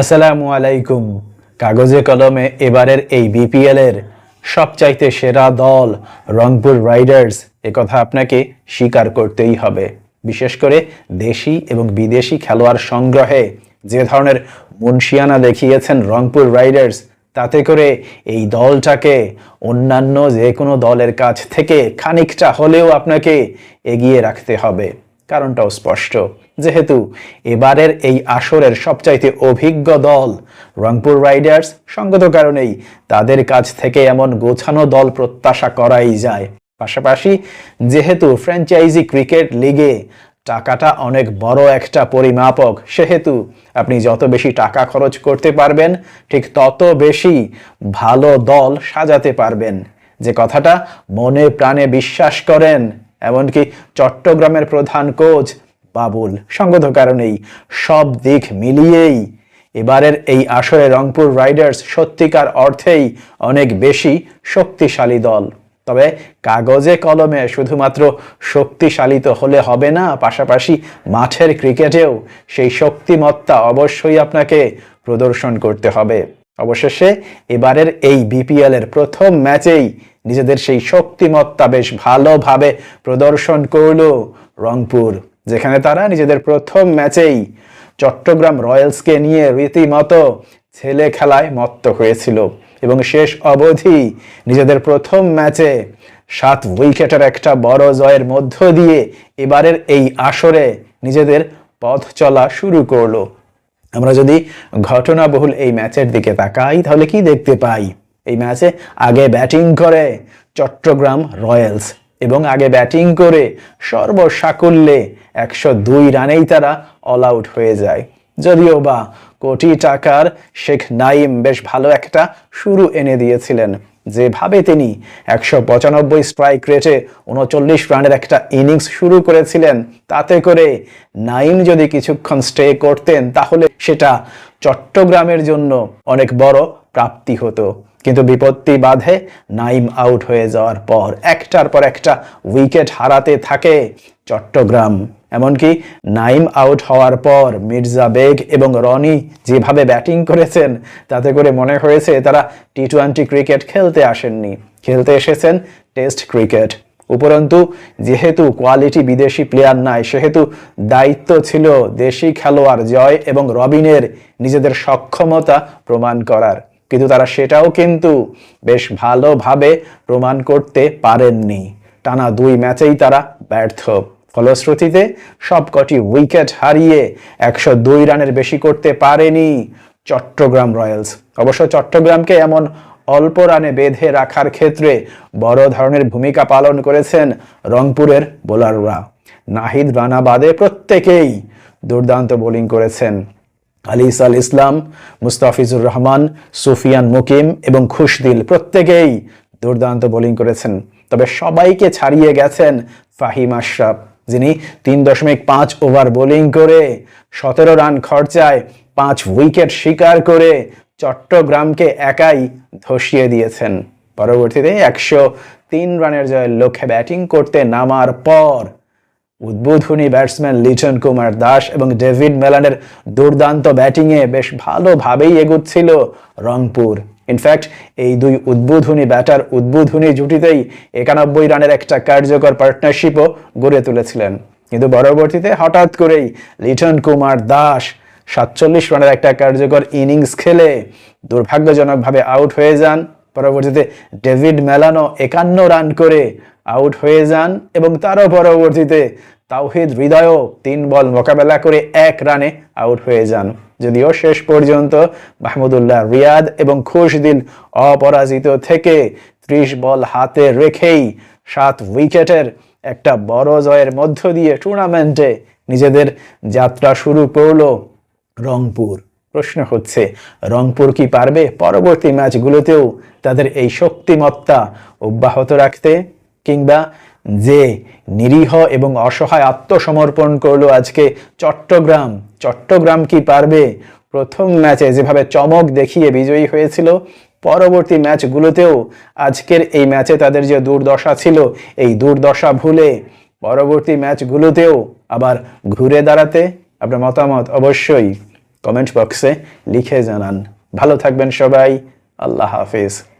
আসসালামু আলাইকুম। কাগজে কলমে এবারের এই বিপিএল এর সবচাইতে সেরা দল রংপুর রাইডার্স কথা আপনাকে স্বীকার করতেই হবে। বিশেষ করে দেশি এবং বিদেশি খেলোয়াড় সংগ্রহে যে ধরনের মুন্সিয়ানা দেখিয়েছেন রংপুর রাইডার্স, তাতে করে এই দলটাকে অন্যান্য যে কোনো দলের কাছ থেকে খানিকটা হলেও আপনাকে এগিয়ে রাখতে হবে। কারণটাও স্পষ্ট। যেহেতু এবারের এই আসরের সবচাইতে অভিজ্ঞ দল রংপুর রাইডার্স, সঙ্গত কারণেই তাদের কাছ থেকে এমন গোছানো দল প্রত্যাশা করাই যায়। পাশাপাশি যেহেতু ফ্র্যাঞ্চাইজি ক্রিকেট লিগে টাকাটা অনেক বড় একটা পরিমাপক, সেহেতু আপনি যত বেশি টাকা খরচ করতে পারবেন, ঠিক তত বেশি ভালো দল সাজাতে পারবেন। যে কথাটা মনে প্রাণে বিশ্বাস করেন। এমনকি চট্টগ্রামের প্রধান কোচ বাবুল সঙ্গত কারণেই সব দিক মিলিয়েই এবারের এই আসরে রংপুর রাইডার্স সত্যিকার অর্থেই অনেক বেশি শক্তিশালী দল। তবে কাগজে কলমে শুধুমাত্র শক্তিশালী তো হলে হবে না, পাশাপাশি মাঠের ক্রিকেটেও সেই শক্তিমত্তা অবশ্যই আপনাকে প্রদর্শন করতে হবে। অবশেষে এবারের এই বিপিএল এর প্রথম ম্যাচেই নিজেদের সেই শক্তিমত্তা বেশ ভালোভাবে প্রদর্শন করল রংপুর, যেখানে তারা নিজেদের প্রথম ম্যাচেই চট্টগ্রাম রয়্যালসকে নিয়ে রীতিমতো ছেলে খেলায় মত্ত হয়েছিল। এবং শেষ অবধি নিজেদের প্রথম ম্যাচে সাত উইকেটের একটা বড় জয়ের মধ্য দিয়ে এবারের এই আসরে নিজেদের পথ চলা শুরু করল। আমরা যদি ঘটনাবহুল এই ম্যাচের দিকে তাকাই, তাহলে কি দেখতে পাই? এই ম্যাচে আগে ব্যাটিং করে চট্টগ্রাম রয়্যালস এবং আগে ব্যাটিং করে সর্বসাকুল্যে একশো দুই রানেই তারা অল আউট হয়ে যায়। যদিও বা কোটি টাকার শেখ নাইম বেশ ভালো একটা শুরু এনে দিয়েছিলেন। যেভাবে তিনি একশো পঁচানব্বই স্ট্রাইক রেটে উনচল্লিশ রানের একটা ইনিংস শুরু করেছিলেন, তাতে করে নাইম যদি কিছুক্ষণ স্টে করতেন, তাহলে সেটা চট্টগ্রামের জন্য অনেক বড় প্রাপ্তি হতো। কিন্তু বিপত্তি বাধে নাইম আউট হয়ে যাওয়ার পর একটার পর একটা উইকেট হারাতে থাকে চট্টগ্রাম। এমনকি নাইম আউট হওয়ার পর মির্জা বেগ এবং রনি যেভাবে ব্যাটিং করেছেন, তাতে করে মনে হয়েছে তারা টি টোয়েন্টি ক্রিকেট খেলতে আসেননি। খেলতে এসেছেন টেস্ট ক্রিকেট। উপরন্তু, যেহেতু কোয়ালিটি বিদেশি প্লেয়ার নাই, সেহেতু দায়িত্ব ছিল দেশি খেলোয়াড় জয় এবং রবিনের নিজেদের সক্ষমতা প্রমাণ করার। কিন্তু তারা সেটাও কিন্তু বেশ ভালোভাবে প্রমাণ করতে পারেননি। টানা দুই ম্যাচেই তারা ব্যর্থ। ফলশ্রুতিতে সবকটি উইকেট হারিয়ে একশো দুই রানের বেশি করতে পারেনি চট্টগ্রাম রয়্যালস। অবশ্য চট্টগ্রামকে এমন অল্প রানে বেঁধে রাখার ক্ষেত্রে বড় ধরনের ভূমিকা পালন করেছেন রংপুরের বোলাররা। নাহিদ রানা বাদে প্রত্যেকেই দুর্দান্ত বোলিং করেছেন। আলিস আল ইসলাম, মুস্তাফিজুর রহমান, সুফিয়ান মুকিম এবং খুশদিল প্রত্যেকেই দুর্দান্ত বোলিং করেছেন। তবে সবাইকে ছাড়িয়ে গেছেন ফাহিম আশরাফ। যিনি তিন দশমিক পাঁচ ওভার বোলিং করে সতেরো রান খরচায় পাঁচ উইকেট শিকার করে চট্টগ্রামকে একাই ধসিয়ে দিয়েছেন। পরবর্তীতে একশো তিন রানের জয়ের লক্ষ্যে ব্যাটিং করতে নামার পর উদ্বোধনী ব্যাটসম্যান লিটন কুমার দাস এবং ডেভিড মেলানের দুর্দান্ত ব্যাটিংয়ে বেশ ভালোভাবেই এগুচ্ছিল রংপুর। ইনফ্যাক্ট এই দুই উদ্বোধনী ব্যাটার উদ্বোধনী জুটিতেই একানব্বই রানের একটা কার্যকর পার্টনারশিপও গড়ে তুলেছিলেন। কিন্তু পরবর্তীতে হঠাৎ করেই লিটন কুমার দাস সাতচল্লিশ রানের একটা কার্যকর ইনিংস খেলে দুর্ভাগ্যজনকভাবে আউট হয়ে যান। পরবর্তীতে ডেভিড মেলানো একান্ন রান করে আউট হয়ে যান এবং তারও পরবর্তীতে তাওহিদ হৃদয়ও তিন বল মোকাবেলা করে এক রানে আউট হয়ে যান। যদিও শেষ পর্যন্ত মাহমুদুল্লাহ রিয়াদ এবং খুশদিল অপরাজিত থেকে ত্রিশ বল হাতে রেখেই সাত উইকেটের একটা বড় জয়ের মধ্য দিয়ে টুর্নামেন্টে নিজেদের যাত্রা শুরু করল রংপুর। প্রশ্ন হচ্ছে, রংপুর কি পারবে পরবর্তী ম্যাচগুলোতেও তাদের এই শক্তিমত্তা অব্যাহত রাখতে কিংবা যে নিরীহ এবং অসহায় আত্মসমর্পণ করল আজকে চট্টগ্রাম। চট্টগ্রাম কি পারবে? প্রথম ম্যাচে যেভাবে চমক দেখিয়ে বিজয়ী হয়েছিল, পরবর্তী ম্যাচগুলোতেও আজকের এই ম্যাচে তাদের যে দুর্দশা ছিল, এই দুর্দশা ভুলে পরবর্তী ম্যাচগুলোতেও আবার ঘুরে দাঁড়াতে আপনার মতামত অবশ্যই কমেন্ট বক্সে লিখে জানান। ভালো থাকবেন সবাই, আল্লাহ হাফিজ।